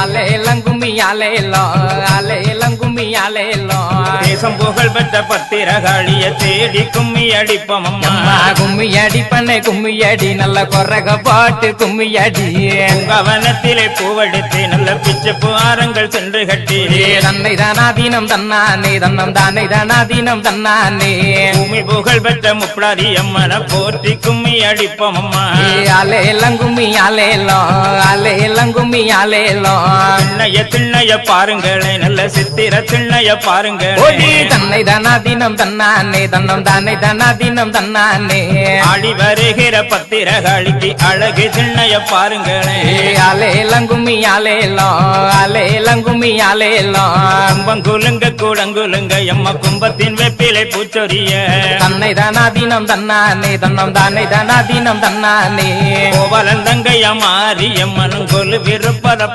அலேலம் கும்மி அலேலோ அலேலம் கும்மி அலேலோ தேசம் புகழ் பெற்ற பத்திரகாளிய தேடி கும்மி அடிப்போம் அம்மா. அம்மா கும்மி அடி பண்ண கும்மி அடி நல்ல கொரக பாட்டு கும்மி அடி கவனத்திலே பூவெடுத்து நல்ல பிச்சை புகாரங்கள் சென்று கட்டி. தன்னை தானாதீனம் தன்னானே தன்னம் தானே தானாதீனம் தன்னானே. பூமி புகழ் பெற்ற முப்படாதி அம்மனை போற்றி கும்மி அடிப்போம் அம்மா அலேலம் கும்மி அலேலோ அலேலம் கும்மி அலேலோ திண்ணைய திண்ணைய பாருங்களே நல்ல சித்திர திண்ணைய ஓடி பாருங்களே தன்னை தானாதீனம் தன்னானே தன்னம் தானே தானாதீனம் தன்னானே. ஆடி வருகிற பத்திரகாளிக்கு அழகு திண்ணைய பாருங்களே. அலேலம் கும்மி அலேலோ அலேலம் கும்மி அலேலோ கும்பங்குலுங்க கூடங்குலுங்க எம்ம கும்பத்தின் வெப்பிலை பூச்சொரிய. தன்னை தானாதீனம் தன்னானே தன்னம் தானே தானாதீனம் தன்னானே. கோவலன் தங்கைய மாறி எம்மனும் கொலு விருப்பத